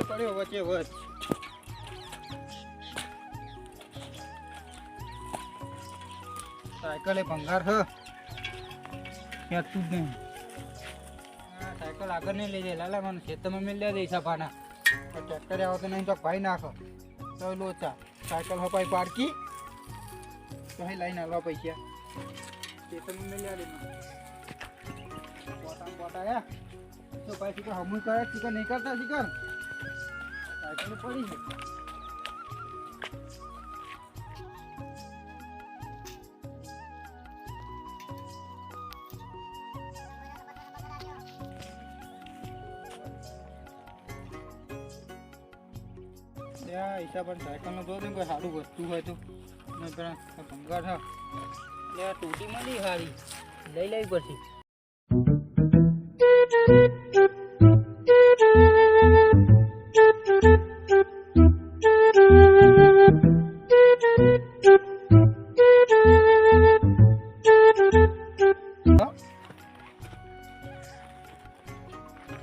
વચ્ચે વચ સાયકલ ભંગાર હ. ત્યાં તું જ નહીં. સાયકલ આગળ નહીં લઈ જાય. લાલા, મને ખેતરમાં મેં લે દે સભાના ટ્રેક્ટર આવો તો નહીં તો ભાઈ નાખો. તો લોચા. સાયકલ હપાઈ પાડકી. તો હે લઈને આવવા પૈસા. ખેતરમાં મેં લે દે પોતા પોતા તો ભાઈ શીખર હમું કરે, શીખર નહીં કરતા શીખર? હિસાબ સાયકલનો ને કોઈ સારું વસ્તુ હોય તો. નહીં પેલા ભંગાર તૂટી મળી સારી લઈ લેવી પડશે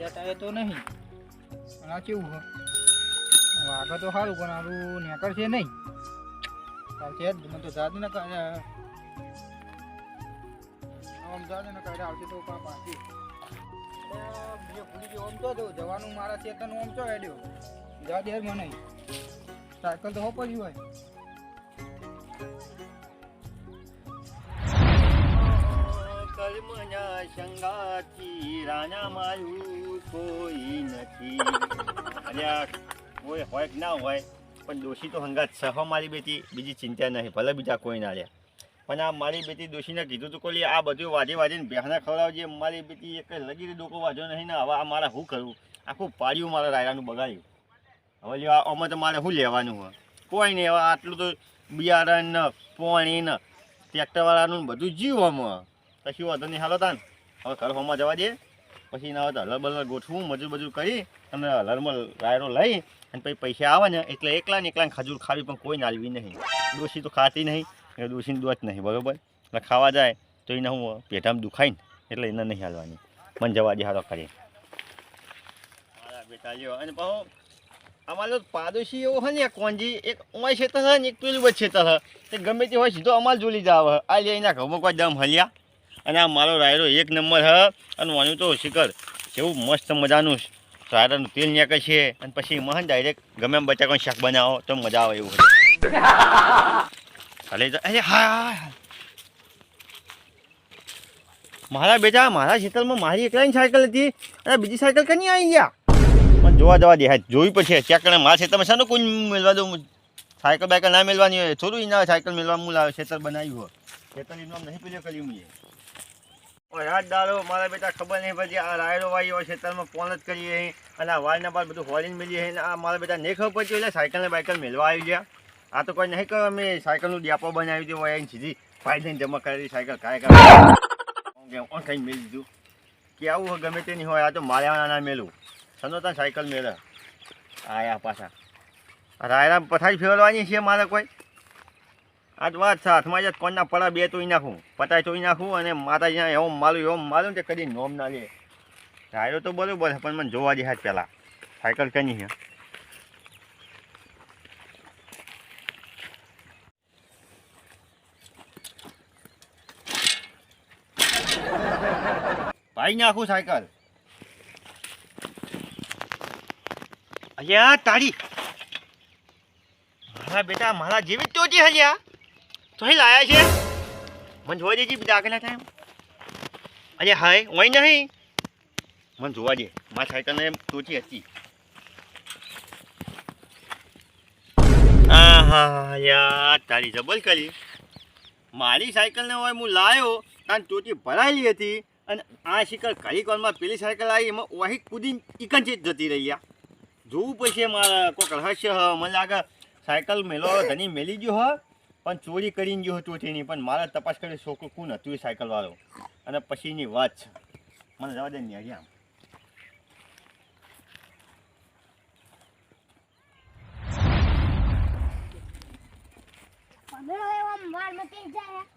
ટાયર તો નહીં. પણ આ કેવું હોય આગળ તો સારું, પણ આરું નેકર છે નહીં. જ, મને તો જાત ને આમ જાત ને કાઢે આવતી તો પા પાછી બીજો ભૂલી આમ તો જવાનું મારા ચેતન આમ ચો હેડ્યો. જા દે સાયકલ તો હોપ જ હોય. કર્મના સંગાથી રાણા મારું કોઈ નથી. અલ્યા કોઈ હોય કે ના હોય, પણ દોષી તો હંગાત સહ મારી બેટી. બીજી ચિંતા નહીં, ભલે બીજા કોઈ ના લે. પણ આ મારી બેટી દોશીને કીધું તું કોલી, આ બધું વાજે વાજીને બેહના ખવડાવજે. મારી બેટી એક લગી ડોકો વાજો નહીં ને, હવે આ મારે શું કરવું આખું પાડ્યું મારા રાયરાનું બગાડ્યું. હવે જો આમાં તો મારે શું લેવાનું હોય? કોઈ નહીં, હવે આટલું તો બિયારણ ને પોણી ને, ટ્રેક્ટરવાળાનું બધું જીવ આમાં કશું વાંધો નહીં, હાલો તાન. હવે ઘર હોમાં જવા દે. પછી એના હલર બલર ગોઠવું, મજૂર બજૂર કરી, અને હલરમાં રાયરો લઈ, અને પછી પૈસા આવે ને, એટલે એકલા ને એકલા ખજૂર ખાવી પણ કોઈ નાલવી નહીં. ડોશી તો ખાતી નહીં, એટલે ડોશીને દોત નહીં, બરોબર? એટલે ખાવા જાય, તો એને હું પેટામાં દુખાય ને, એટલે એને નહીં હાલવાની. મને જવા દે હારો કરી મારા બેટા લ્યો, અને પાછો અમારે પાડોશી એવો હોય ને કોંજી, એક ઉમાય છેતર હોય ને, એક પેલું વચ્ચે છેતર ગમે તે હોય, સીધો અમારે જોલી જાવ આ લઈને ઘઉંમાં કોઈ દમ હલ્યા. અને આ મારો રાયરો એક નંબર હ. અને વાનું તો શિખર. જેવું મસ્ત મજાનું રાયરાનું તેલ નેકે છે. અને પછી મહાન ડાયરેક્ટ ગમે એમ બચા કોઈ શાક બનાવો તો મજા આવે એવું હાલે અરે હા. મારા બેટા, મારા ખેતરમાં મારી એકલાની સાયકલ હતી. અને બીજી સાયકલ કની આવી ગયા? પણ જોવા જવા દે. હા જોઈ પછી ચેક કરે મારા ખેતરમાં શાનું કોઈ મેળવા દઉં? સાયકલ બાયકલ ના મેળવાની હોય. થોડું એના સાયકલ મેળવા હું આવે. ખેતર બનાવ્યું હોય. ખેતર એનું નહીં પેલું કર્યું મેં ઓ યાદ મારા બેટા ખબર નહીં પછી આ રાયડો વાઈ હોય ખેતરમાં ફોન જ કરીએ અને આ વાળના બાદ બધું હોલીને મેલીએ અને આ મારા બેટા નહીં ખબર પડતી એટલે સાયકલને બાયકલ મેળવા આવી ગયા. આ તો કોઈ નહીં કહે અમે સાયકલનું ડેપો બનાવી દીધું હોય એને સીધી ફાઈ લઈને જમા કરેલી સાયકલ કાંઈ કાંઈ ઓન કંઈ મેળી દીધું. કે આવું ગમે તે નહીં હોય, આ તો માર્યા ના મેલું. સનોતા સાયકલ મેળે આયા પાછા. રાયરા પથારી ફેરવાની છે મારે કોઈ. આ જ વાત હાથમાં જ કોણના પડા બે તોઈ નાખું, પતાય તોઈ નાખું અને માતાજીના એવું માલું, એવો માલું તે કદી નોમ ના લે. રાયરો તો બરોબર છે, પણ મને જોવા દે હાથ પહેલાં સાયકલ કની છે ભાઈ નાખું સાયકલ. અહીંયા તારી મારા બેટા, મારા જેવી જ જે હલ્યા તો અહીં લાયા છે? મને જોવા દેજે દાખલા થાય અરે હાય હોય નહીં. મને જોવા દે. મારા સાયકલને ટોચી હતી. આહા, યાર, તારી જબલ કરી. મારી સાયકલને હોય હું લાવ્યો તાન ટોચી ભરાયેલી હતી અને આ શિકર કઈ કોલમાં પેલી સાયકલ આવી, એમાં વાહી કૂદીને ઇકંચિત જતી રહી જોવું પછી મારા કોઈક રહસ્ય હ. મને લાગે સાયકલ મેલો ધની મેલી ગયો હ. પણ ચોરી કરીને ગયો હતો તેની પણ મારે તપાસ કરી છોકરો કોણ હતું એ સાયકલ વાળો અને પછીની વાત છે. મને જવા દે ને અહીંયા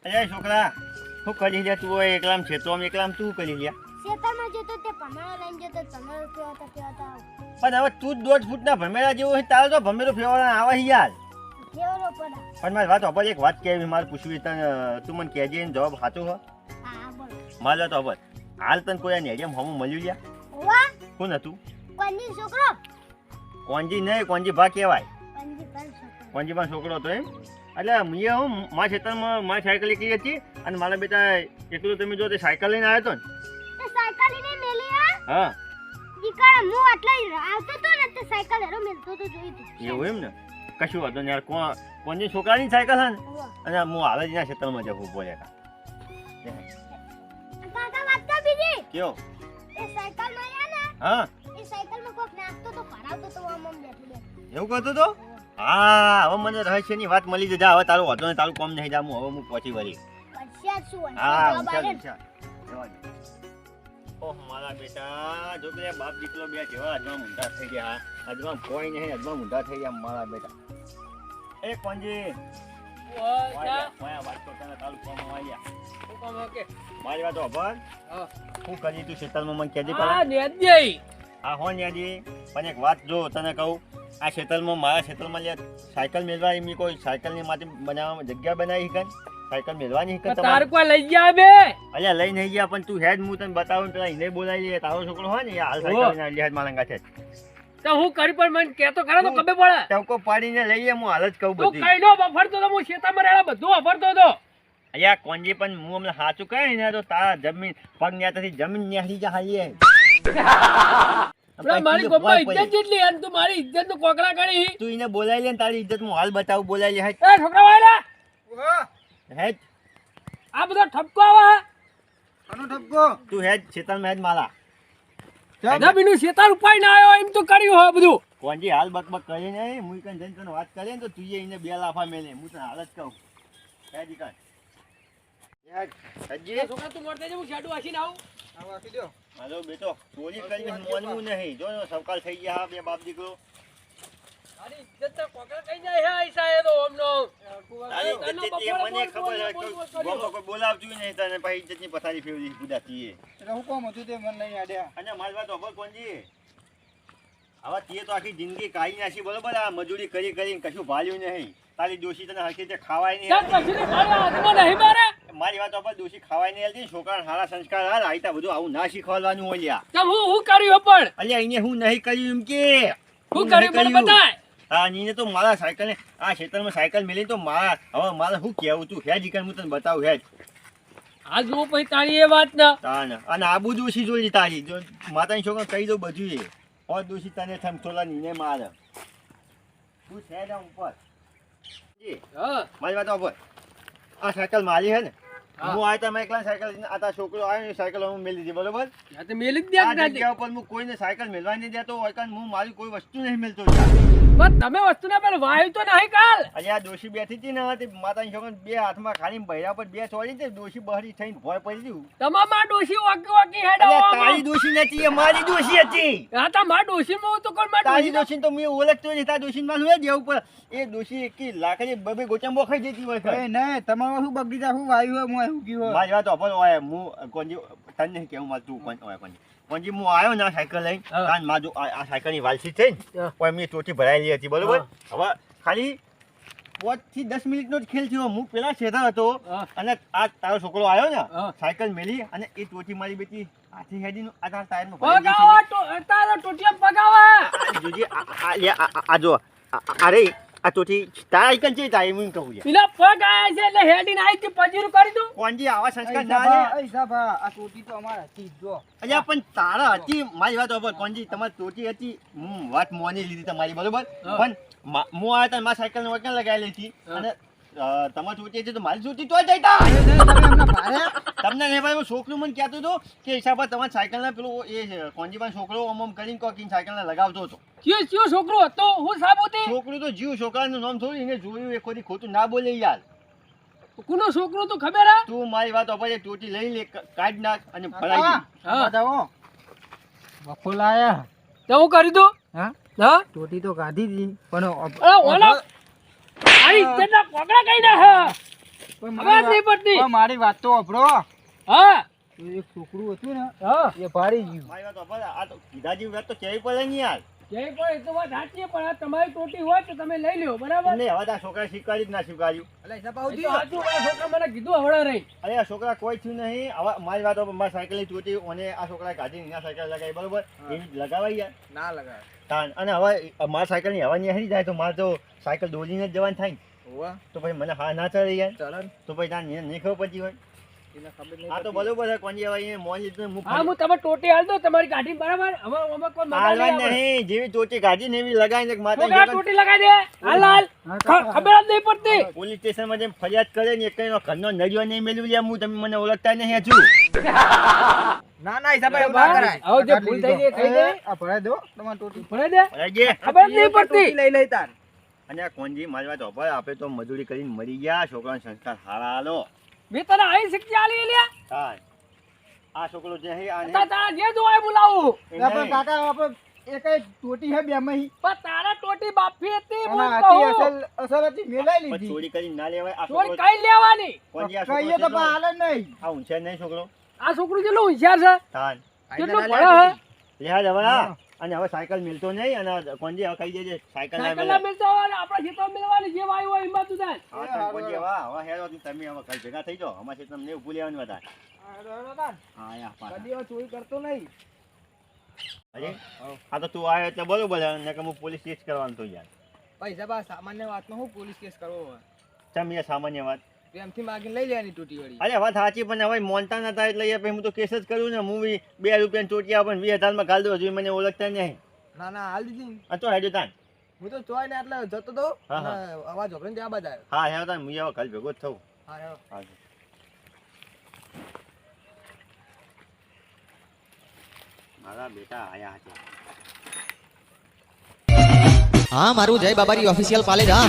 અરે છોકરા શું કરી લે તું? એકલામ છે તો આમ એકલામ તું કરી લે ખેતરમાં જતો તે ભમેડો લઈને જતો ભમેડો ફેરવતા ફેરવતા આવો. પણ હવે તું દોઢ ફૂટના ભમેરા જેવો તારો તો ભમેરો ફેવાળા આવે યાર. પણ મારી વાત ખબર એક વાત કહેવી મારે પૂછવી તને? તું મને કહેજે એનો જવાબ સાચો હો. હા બોલો. મારે તો ખબર હાલ તને કોઈ આ નેડિયમ હમું મળ્યું લ્યા? ઓવા કોણ હતું? કોની છોકરો? કોંજી નહીં કોંજી ભા કહેવાય. કોંજી ભા છોકરો. હતો એમ? એટલે મેં હું મારા ખેતરમાં મારી સાયકલ એકલી હતી અને મારા બેટા એકલું તમે જો તે સાયકલ લઈને આવ્યો હતો ને. સાયકલ લઈને મેલી હા? ઈ કાળ હું આટલા આવતો તો ને તે સાયકલ હેરો મેલતો તો જોઈ તું. એવું એમ ને? કશું વાંધો નહીં યાર. કોણ કોંજી છોકરાની સાયકલ છે ને? અને હું હાલ જ એના ક્ષેત્રમાં જવું બોલે કાકા વાત તો બીજી. કયો? એ સાયકલમાં ને હા. એ સાયકલ કોક નાખતો તો ભરાવતો તો આમ આમ બેઠું બેઠું. એવું કરતો તો? હા હવે મને રહસ્યની વાત મળી છે. જા હવે તારું વાંધો નહીં તારું કોમ નહીં જા હું હવે હું પહોંચી વળી. હા વિચાર ઓહ મારા બેટા જો કે બાપ દીકરો બે જેવા અજવા મુંડા થઈ ગયા. અજવા કોઈ નહીં અજવા મુંડા થઈ ગયા મારા બેટા. એ કોંજી. મારી વાત હા. શું કરી તું શેતલમાં મને કહેજે. હા હો ન્યાજી પણ એક વાત જો તને કહું આ શેતલમાં મારા શેતલમાં લે સાયકલ મેળવા એમની કોઈ સાયકલની માટે બનાવવામાં જગ્યા બનાવી કન સાયકલ મેળવાની કન તાર કોઈ લઈ ગયા બે? અલ્યા લઈ નહીં ગયા પણ તું હેડ હું તને બતાવું ને પેલા એને બોલાવી લે તારો છોકરો હોય ને હાલ. સાયકલ લઈ હેડ માલંગા છે. તો હું કરી પણ મને કહેતો ખરા તો કબે પડે. ટવકો પાડીને લઈ હું હાલ જ કહું તું કઈ નો બફરતો તો હું શેતામાં રહેલા બધું વાપરતો તો અલ્યા કોંજી પણ હું હમણાં સાચું કહે ને તો તારા જમીન પગ ન્યાથી જમીન ન્યાથી જા હાલીએ. મારી પપ્પા ઇજ્જત જેટલી અને તું મારી ઇજ્જતનું કોકડા કરી તું એને બોલાવી લે તારી ઇજ્જત હું હાલ બતાવું બોલાવી લે. છોકરા વાયલા. હેડ. આ બધો ઠપકો આવે આનો ઠપકો? તું હેજ શેતલમાં મેજ માલા. ધબીનું શેતાર ઉપાય ના આવ્યો એમ તો કર્યું હો બધું. કોંજી હાલ બકબક કરે ને હું કઈ જઈને તને વાત કરે ને તો તું એને બે લાફા મેલે. હું તને હાલ જ કહું. હેજી કાઢ. હેજી. છોકરા તું મોરતે હું શેડું આસીને આવું. હાલો બેટો ચોરી કરી મોનવું નહીં. જો સવકાલ થઈ ગયા હા બે બાપ દીકરો. તારી ઇજ્જત તો કોકડા થઈ જાય હે આઈસા એ તો ઓમનો તારી ઇજ્જત હતી મને ખબર છે બોલ, કોઈ બોલ, ગામમાં કોઈ બોલાવતું નહીં તને પછી ઇજ્જતની પથારી ફેરવી બુદાતી એ. અને મારી વાત ખબર કોણજી? હવે તે તો આખી જિંદગી કાઢી નાખી બરોબર? આ મજૂરી કરી કરીને કશું ભાલ્યું નહીં. તારી દોશી તને હરખી ખાવાય નહીં મારા હાથમાં નહીં મારે. મારી વાત દોષી દોશી ખાવાય નહીં છોકરાને સારા સંસ્કાર હાલ આઈતા બધું આવું ના શીખવાડવાનું હોય હું હું કર્યું પણ અલ્યા એને હું નહીં કર્યું એમ કે. હું કર્યું મને બતાય. હા નીને તો મારા સાયકલને આ ખેતરમાં સાયકલ મેલી તો મારા હવે મારે શું કહેવું તું? હેજ ઈકન હું તને બતાવું હેજ આ જો પછી તારી એ વાત ના તાન. અને આબુ દોશી જોઈ તારી. જો માતાની છોકરા કહી દઉં બધું એ. ઓર દોશી તને થમ થોડા નીને મારે. તું છે ઉપર. જી. હા. મારી વાત ઉપર. આ સાયકલ મારી હે ને? હા. હું આ તમે એકલા સાયકલ આ તા છોકરો આવ્યો ને સાયકલ હું મેલી દીધી બરોબર? આ તો મેલી જ દે આ કે જગ્યા ઉપર હું કોઈને સાયકલ મેલવા નહીં દેતો હોય કારણ હું મારી કોઈ વસ્તુ નહીં મેળતો પણ તમે વસ્તુ ના પર વાયુ તો નહીં કાલ. અરે આ ડોશી બેઠી હતી ને તે માતાની છોકરા બે હાથમાં ખાલી બૈરા પર બે છોડી તે દોશી બહારી થઈને ભોય પડી ગયું. તમામ આ દોશી વાકી વાકી હેડ તારી દોશી નથી એ મારી દોશી હતી. આ તો માર દોશી માં તો કોણ માર તારી દોશી તો મેં ઓળખતો નહીં તારી દોશી માં શું દેવું પર એ દોશી એકી લાકડી બબે ગોચમ બોખાઈ જતી હોય મારી વાત હોય હું કોંજી તને નહીં કેવું મારે તું કોણ હોય કોંજી કોંજી હું આવ્યો ને આ સાયકલ લઈને. તાન આ સાયકલની વાલસી થઈ ને એમની ટોટી ભરાયેલી હતી બરોબર? હવે ખાલી પાંચથી દસ મિનિટનો જ ખેલ થયો. હું પેલા શેઠા હતો અને આ તારો છોકરો આવ્યો ને સાયકલ મેલી અને એ ટોટી મારી બેટી હાથી હેડી આ તારા ટાયરમાં પગાવા તો તારા ટોટિયા પગાવા જોજે આ- જો અરે આ તારા આઈકન છે તારી હું કહું છે પેલા પગ આયા છે એટલે હેડીને આઈ કે પજીરું કરી દઉં કોણજી આવા સંસ્કાર ના લે અલ્યા પણ તારા હતી મારી વાત over. કોણજી તમારી ટોટી હતી હું વાત મોની લીધી તમારી બરોબર પણ મો હું આવ્યો તો મારા સાયકલ ને વકન લગાવી હતી અને તમારી છૂટી છે તો મારી છૂટી તો જઈતા તમને નહીં ભાઈ છોકરું મને કહેતો હતું કે હિસાબે તમારી સાયકલ ના પેલું એ છે, કોંજીભાઈ છોકરો આમ આમ કરીને કોકીને સાયકલ ને લગાવતો હતો. કયો કયો છોકરો હતો? હું સાબુતી છોકરું તો જીવ છોકરાનું નામ થોડું એને જોયું એક વખત ખોટું ના બોલે યાર. કોનો છોકરો તો ખબર આ તું મારી વાત ઉપર ટોટી લઈ લે કાઢ નાખ અને ભરાઈ. હા. બફોલાયા તો હું કરી દઉં? હા? હા? ટોટી તો કાઢી દી પણ ઓલો આરી ઇજ્જતના કોકડા કઈ ના અવાજ નહીં પડતી. મારી વાત તો અભરો હા. એક છોકરું હતું ને હા. એ ભાડી ગયું. મારી વાત સાંભળ, આ તો કીધાજી વાત તો કેવી પડે ને યાર? કેવી પડે તો વાત સાચી પણ આ તમારી ટોટી હોય તો તમે લઈ લ્યો બરાબર? નહીં હવે આ છોકરા સ્વીકારી જ ના સ્વીકાર્યું? એટલે તો સાચું મારા છોકરા મને કીધું હવડા રહી. અરે આ છોકરા કોઈ થયું નહીં. હવે મારી વાત મારી સાયકલની ટોટી અને આ છોકરા કાઢી ના સાયકલ લગાવી બરોબર? એવી લગાવાઈ યાર. ના લગાવે. તાન. અને હવે મારા સાયકલની હવા નહીં જાય તો મારે તો સાયકલ દોરીને જ જવાનું થાય હોવા. તો પછી મને હા ના ચડી જાય તો પછી તાન નહીં ખબર પડતી હોય. એને ખબર નહીં આ તો બરોબર છે કોંજી હવે અહીંયા મોં હા હું હું તમે ટોટી હાલ દો તમારી ગાડી બરાબર? હવે અમે કોઈ મગજ નહીં જેવી ચોટી ગાડી ને એવી લગાવીને માતા ટોટી લગાવી દે. હાલ હાલ. હા, ખ- કાકા. ખબર જ નહીં પડતી. પોલીસ સ્ટેશનમાં જેમ ફરિયાદ કરે ને એકનો ઘરનો નરિયો નહીં મેળવી લે હું તમે મને ઓળખતા નહીં હજુ. ના ના હિસાબે ઊભા કરાય. આવ જે ભૂલ થઈ ગઈ, થઈ ગઈ. આ ભરાઈ દો. તમાર ટોટી ભરે દે. અરે ખબર જ નહીં પડતી. લઈ લઈ તાર. અને આ કોંજી મારવા તો ભાઈ આપે તો મજૂરી કરીને મરી ગયા છોકરાને સંસ્કાર હારા હાલો. મેં તને આઈ શિક્ષા આલી લે હા આ છોકરો જે હે આ તાર- જે જોય બોલાવું. આપણે કાકા આપણે એક ટોટી હે બે મહી. પણ તારા ટોટી બાફી હતી આથી કહું. અસલ અસલ હતી મેલાઈ લીધી. ચોરી કરીને ના લેવાય. આ ચોરી છોકરો કઈ લેવાની. કોંજી આ છોકરો કઈ તો હાલે નહીં. આ ઊંચે નહીં છોકરો? આ છોકરું કેટલું હોશિયાર છે. કેટલું ભણે હે. લે હવે અને હવે સાયકલ મિલતો નહીં અને કોંજી હવે કહી દેજે સાયકલ ના સાયકલ મિલતો હોય ને આપણા ખેતર મિલવાની જે વાયુ હોય એમાં તું થાય. હા તમે કોંજી હવે હવે હેરો. તમે હવે કાલ ભેગા થઈ જાઓ. અમારે તમને ઊભું લેવાનું વધારે. હા યા પાછા. કદી ચોરી કરતો નહીં. અરે હા. તો તું આવ્યો એટલે બરોબર ને કે હું પોલીસ કેસ કરવાનું તો યાર ભાઈ બા સામાન્ય વાતમાં હું પોલીસ કેસ કરવો હોય? ચમ યાર સામાન્ય વાત? પ્રેમથી માગીને લઈ લેવાની ટૂટી વળી અરે વાત સાચી પણ હવે મોનતા નતા એટલે યાર પછી હું તો કેસ જ કર્યું ને. હું બી બે રૂપિયા ચોટિયા પણ વીસ હજારમાં ગાલ દઉં. હજુ મને ઓળખતા નહીં. ના ના હાલ દીધી આ તો હેડ્યો તાન. હું તો ચોય ને એટલે જતો તો હા, હા. અવાજ હોભળીને ત્યાં બધા હા હે તાન. હું આવા કાલ ભેગો જ થઉં. હા. હા મારા બેટા આયા હતા હા મારું જય બાબારી ઓફિશિયલ પાલેજ હા